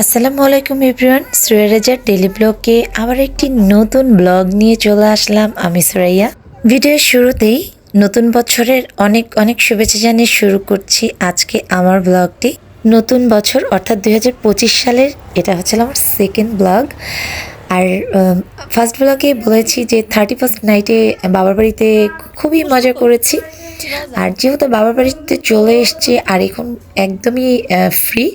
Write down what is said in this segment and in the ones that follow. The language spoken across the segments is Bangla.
আসসালামু আলাইকুম এভরিওয়ান সুরেরাজার ডেলি ব্লগে আবার একটি নতুন ব্লগ নিয়ে চলে আসলাম আমি সুরাইয়া। ভিডিওর শুরুতেই নতুন বছরের অনেক অনেক শুভেচ্ছা জানিয়ে শুরু করছি আজকে আমার ব্লগটি নতুন বছর, অর্থাৎ দুই হাজার পঁচিশ সালের, এটা হচ্ছে আমার সেকেন্ড ব্লগ আর ফার্স্ট ব্লগে বলেছি যে থার্টি ফার্স্ট নাইটে বাবার বাড়িতে খুবই মজা করেছি। আর যেহেতু বাবার বাড়িতে চলে এসছে আর এখন একদমই ফ্রি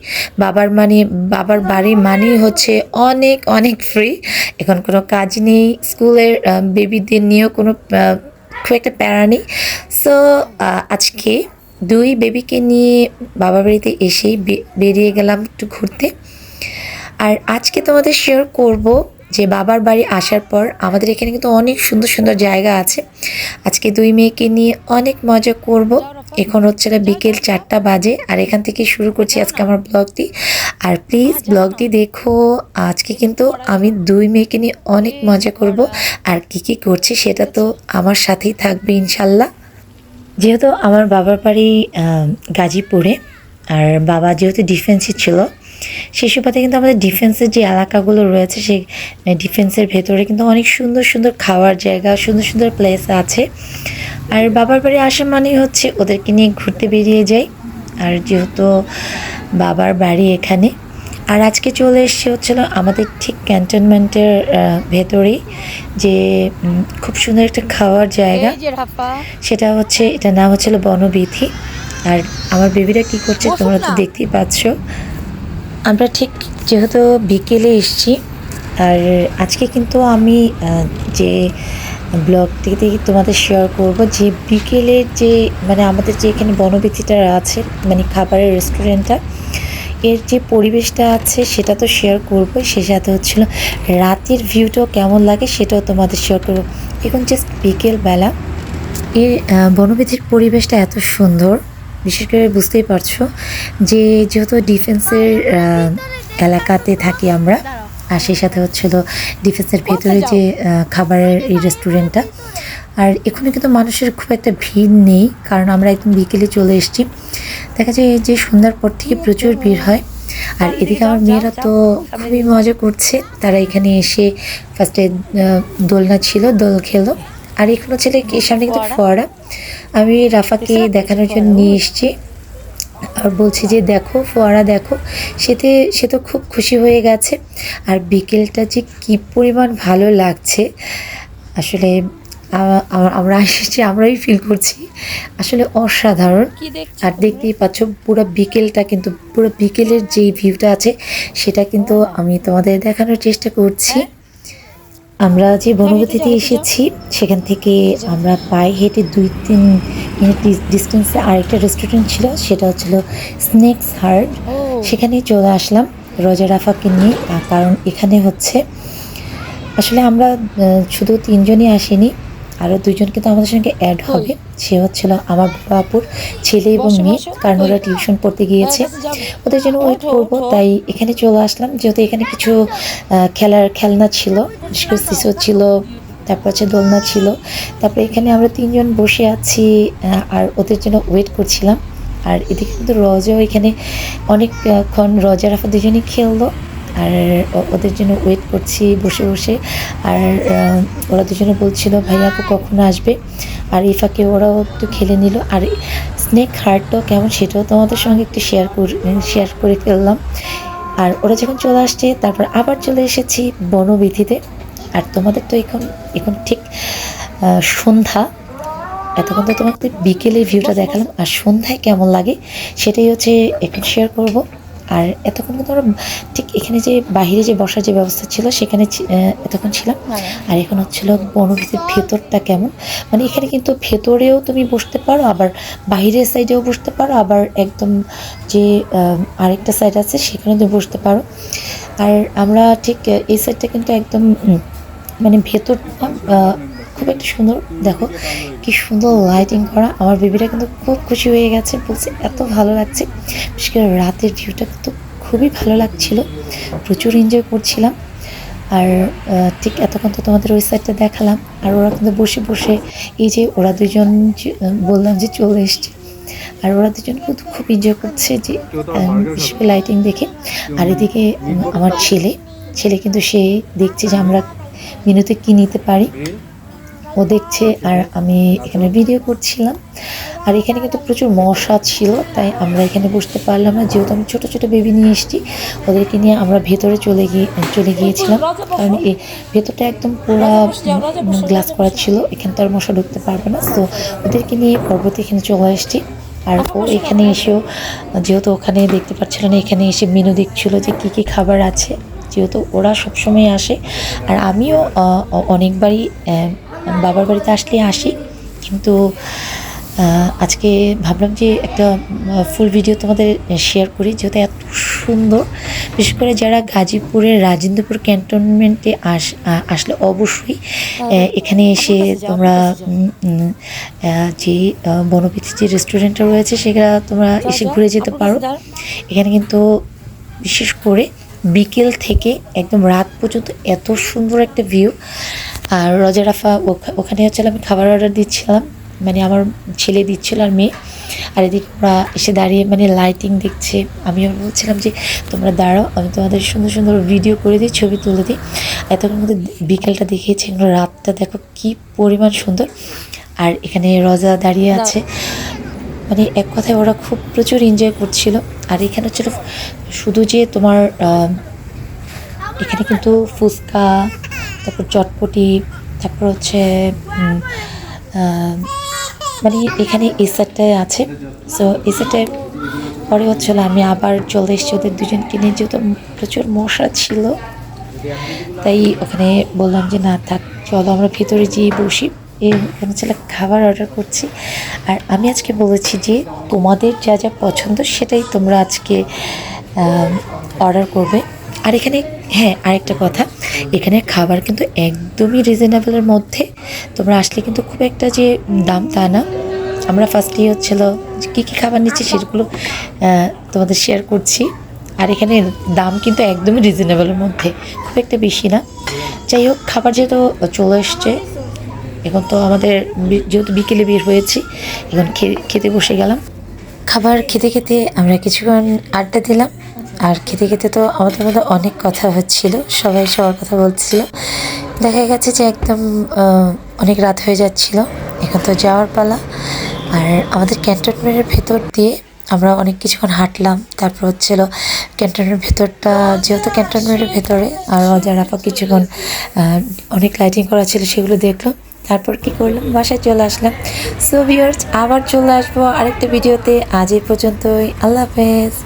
বাবার মানে বাবার বাড়ি মানেই হচ্ছে অনেক অনেক ফ্রি এখন কোনো কাজ নেই, স্কুলের বেবিদের নিয়েও কোনো খুব একটা প্যারা নেই। সো আজকে দুই বেবিকে নিয়ে বাবার বাড়িতে এসেই বেরিয়ে গেলাম একটু ঘুরতে। আর আজকে তোমাদের শেয়ার করব যে বাবার বাড়ি আসার পর আমাদের এখানে কিন্তু অনেক সুন্দর সুন্দর জায়গা আছে। আজকে দুই মেয়েকে নিয়ে অনেক মজা করব। এখন হচ্ছে না বিকেল চারটা বাজে আর এখান থেকে শুরু করছি আজকে আমার ব্লগটি। আর প্লিজ ব্লগটি দেখো, আজকে কিন্তু আমি দুই মেয়েকে নিয়ে অনেক মজা করব। আর কি কি করছি সেটা তো আমার সাথেই থাকবে ইনশাল্লাহ যেহেতু আমার বাবার বাড়ি গাজীপুরে, আর বাবা যেহেতু ডিফেন্সে ছিল সেই সুবাদে কিন্তু আমাদের ডিফেন্সের যে এলাকাগুলো রয়েছে সেই ডিফেন্সের ভেতরে কিন্তু অনেক সুন্দর সুন্দর খাওয়ার জায়গা সুন্দর সুন্দর প্লেস আছে। আর বাবার বাড়ি আসা মানেই হচ্ছে ওদেরকে নিয়ে ঘুরতে বেরিয়ে যাই। আর যেহেতু বাবার বাড়ি এখানে আর আজকে চলে এসছে হচ্ছিল আমাদের ঠিক ক্যান্টনমেন্টের ভেতরেই যে খুব সুন্দর একটা খাওয়ার জায়গা। সেটা হচ্ছে এটা নাম হচ্ছিল বনবিথি। আর আমার বেবিরা কি করছে তোমরা তো দেখতেই পাচ্ছ। আমরা ঠিক যেহেতু বিকেলে এসছি আর আজকে কিন্তু আমি যে ব্লগটিতে তোমাদের শেয়ার করব যে বিকেলের যে মানে আমাদের যে এখানে বনবিথিটা আছে মানে খাবারের রেস্টুরেন্টটা এর যে পরিবেশটা আছে সেটা তো শেয়ার করব সে সাথে হচ্ছিল রাতের ভিউটাও কেমন লাগে সেটাও তোমাদের শেয়ার করব। এখন জাস্ট বিকেলবেলা এর আহ, বনবিধির পরিবেশটা এত সুন্দর। বিশেষ করে বুঝতেই পারছ যে যেহেতু ডিফেন্সের এলাকাতে থাকি আমরা আর সেই সাথে হচ্ছিল ডিফেন্সের ভেতরে যে খাবারের এই রেস্টুরেন্টটা। আর এখানে কিন্তু মানুষের খুব একটা ভিড় নেই কারণ আমরা একদম বিকেলে চলে এসেছি। দেখা যায় যে সন্ধ্যার পর থেকে প্রচুর ভিড় হয়। আর এদিকে আমার মেয়েরা তো খুবই মজা করছে। তারা এখানে এসে ফার্স্টে দোলনা ছিল দোল খেলো। আর এখনও ছেলে সামনে কিন্তু ফোয়ারা। আমি রাফাকে দেখানোর জন্য নিয়ে এসেছি। আর বলছি যে দেখো ফোয়ারা দেখো। সেতে সে তো খুব খুশি হয়ে গেছে। আর বিকেলটা যে কি পরিমাণ ভালো লাগছে। আসলে আমরা এসেছি আমরাই ফিল করছি। আসলে অসাধারণ। আর দেখতেই পাচ্ছ পুরো বিকেলটা কিন্তু পুরো বিকেলের যে ভিউটা আছে সেটা কিন্তু আমি তোমাদের দেখানোর চেষ্টা করছি। আমরা যে বনবতীতে এসেছি সেখান থেকে আমরা পায়ে হেঁটে দুই তিন মিনিট ডিস্টেন্সে আরেকটা রেস্টুরেন্ট ছিল সেটা হচ্ছিল স্নেকস হার্ট ও। সেখানে চলে আসলাম রোজা রাফাকে নিয়ে। কারণ এখানে হচ্ছে আসলে আমরা শুধু তিনজনই আসিনি আরও দুজন কিন্তু আমাদের সঙ্গে অ্যাড হবে। সে হচ্ছিল আমার বাপুর ছেলে এবং মেয়ে কারণ ওরা টিউশন পড়তে গিয়েছে। যাবে। ওদের জন্য ওয়েট করব তাই এখানে চলে আসলাম। যেহেতু এখানে কিছু খেলার খেলনা ছিল বিশেষ করে শিশু ছিল তারপর হচ্ছে দোলনা ছিল। তারপরে এখানে আমরা তিনজন বসে আছি আর ওদের জন্য ওয়েট করছিলাম। আর এদিকে কিন্তু রজাও এখানে অনেকক্ষণ রজা রাফা দুজনেই খেললো। আর ওদের জন্য ওয়েট করছি বসে বসে। আর ওরা দুজনে বলছিল ভাইয়া আপু কখন আসবে? আর এই ফাঁকে ওরাও একটু খেলে নিল। আর স্নেক হার্টটাও কেমন সেটাও তোমাদের সঙ্গে একটু শেয়ার করে শেয়ার করে ফেললাম। আর ওরা যখন চলে আসছে, তারপর আবার চলে এসেছি বনবিধিতে। আর তোমাদের তো এখন এখন ঠিক সন্ধ্যা। এতক্ষণ তো তোমাকে বিকেলের ভিউটা দেখালাম। আর সন্ধ্যায় কেমন লাগে, সেটাই হচ্ছে এখন শেয়ার করব। আর এতক্ষণ কিন্তু আমরা ঠিক এখানে যে বাইরে যে বসার যে ব্যবস্থা ছিল সেখানে এতক্ষণ ছিলাম। না। আর এখন হচ্ছিল বনভূতির ভেতরটা কেমন? মানে এখানে কিন্তু ভেতরেও তুমি বসতে পারো আবার বাইরের সাইডেও বসতে পারো আবার একদম যে আরেকটা সাইড আছে সেখানে তুমি বসতে পারো। আর আমরা ঠিক এই সাইডটা কিন্তু একদম মানে ভেতরটা আহ, খুব একটা সুন্দর। দেখো, কি সুন্দর লাইটিং করা। আমার বেবিরা কিন্তু খুব খুশি হয়ে গেছে, বলছে, এত ভালো লাগছে। বিশেষ করে রাতের ভিউটা কিন্তু খুবই ভালো লাগছিল। প্রচুর এনজয় করছিলাম। আর ঠিক এতক্ষণ তো তোমাদের ওই সাইডটা দেখালাম। আর ওরা কিন্তু বসে বসে এই যে ওরা দুজন বললাম যে চলে এসছে। আর ওরা দুজন কিন্তু খুব এনজয় করছে যে লাইটিং দেখে। আর এদিকে আমার ছেলে ছেলে কিন্তু সে দেখছে যে আমরা মেনুতে কি নিতে পারি। ও দেখছে আর আমি এখানে ভিডিও করছিলাম। আর এখানে কিন্তু প্রচুর মশা ছিল, তাই আমরা এখানে বসতে পারলাম না। যেহেতু আমি ছোট ছোট বেবি নিয়ে এসেছি, ওদেরকে নিয়ে আমরা ভেতরে চলে গিয়ে, চলে গিয়েছিলাম। কারণ এই ভেতরটা একদম পুরো গ্লাস করা ছিল, এখানে তো আর মশা ঢুকতে পারবে না। তো ওদেরকে নিয়ে পর্বতে এখানে চলে এসেছি আর ও এখানে এসেও, যেহেতু ওখানে দেখতে পাচ্ছিল না এখানে এসে মেনু দেখছিল যে কী কী খাবার আছে। যেহেতু ওরা সবসময় আসে। আর আমিও অনেকবারই বাবার বাড়িতে আসলে আসি কিন্তু আজকে ভাবলাম যে একটা ফুল ভিডিও তোমাদের শেয়ার করি যেহেতু এত সুন্দর। বিশেষ করে যারা গাজীপুরের রাজেন্দ্রপুর ক্যান্টনমেন্টে আস আসলে অবশ্যই এখানে এসে তোমরা যে বনবীথি যে রেস্টুরেন্টটা রয়েছে সেখানে তোমরা এসে ঘুরে যেতে পারো। এখানে কিন্তু বিশেষ করে বিকেল থেকে একদম রাত পর্যন্ত এত সুন্দর একটা ভিউ। আর রজারাফা ওখা- ওখানে হচ্ছে আমি খাবার অর্ডার দিচ্ছিলাম। মানে আমার ছেলে দিচ্ছিল আর মেয়ে। আর এদিকে ওরা এসে দাঁড়িয়ে মানে লাইটিং দেখছে। আমি বলছিলাম যে তোমরা দাঁড়াও আমি তোমাদের সুন্দর সুন্দর ভিডিও করে দিই ছবি তুলে দিই। এতক্ষণ মধ্যে বিকেলটা দেখিয়েছি রাতটা দেখো কি পরিমাণ সুন্দর। আর এখানে রজা দাঁড়িয়ে আছে। মানে এক কথায় ওরা খুব প্রচুর এনজয় করছিল। আর এখানে হচ্ছিল শুধু যে তোমার এখানে কিন্তু ফুচকা, তারপর চটপটি, তারপর হচ্ছে মানে এখানে এই আছে। সো এই পরে হচ্ছিল আমি আবার চলে এসেছি। ওদের দুজনকে নিয়ে যেহেতু প্রচুর মশা ছিল, তাই ওখানে বললাম যে না, থাক, চলো আমরা ভেতরে যেয়ে বসি। এখানে ছিল খাবার অর্ডার করছি। আর আমি আজকে বলেছি যে তোমাদের যা যা পছন্দ সেটাই তোমরা আজকে অর্ডার করবে। আর এখানে হ্যাঁ আরেকটা কথা এখানে খাবার কিন্তু একদমই রিজনেবলের মধ্যে। তোমরা আসলে কিন্তু খুব একটা যে দাম তা না। আমরা ফার্স্টেই হচ্ছিল কী কী খাবার নিচ্ছি সেগুলো তোমাদের শেয়ার করছি। আর এখানে দাম কিন্তু একদমই রিজনেবলের মধ্যে খুব একটা বেশি না। যাই হোক খাবার যেহেতু চলে এসছে এখন তো আমাদের যেহেতু বিকেলে বের হয়েছি, এখন খেতে বসে গেলাম। খাবার খেতে খেতে আমরা কিছুক্ষণ আড্ডা দিলাম। আর খেতে খেতে তো আমাদের মধ্যে অনেক কথা হচ্ছিল, সবাই সবার কথা বলছিল। দেখা গেছে যে একদম অনেক রাত হয়ে যাচ্ছিল। এখন তো যাওয়ার পালা। আর আমাদের ক্যান্টনমেন্টের ভেতর দিয়ে আমরা অনেক কিছুক্ষণ হাঁটলাম। তারপর হচ্ছিল ক্যান্টনের ভেতরটা, যেহেতু ক্যান্টনমেন্টের ভেতরে আর যারা কিছুক্ষণ অনেক লাইটিং করা ছিল সেগুলো দেখলাম। তারপর কি করলাম? বাসায় চলে আসলাম। সো ভিউয়ার্স আবার চলে আসব আরেকটা ভিডিওতে আজ এই পর্যন্তই। আল্লাহ হাফেজ।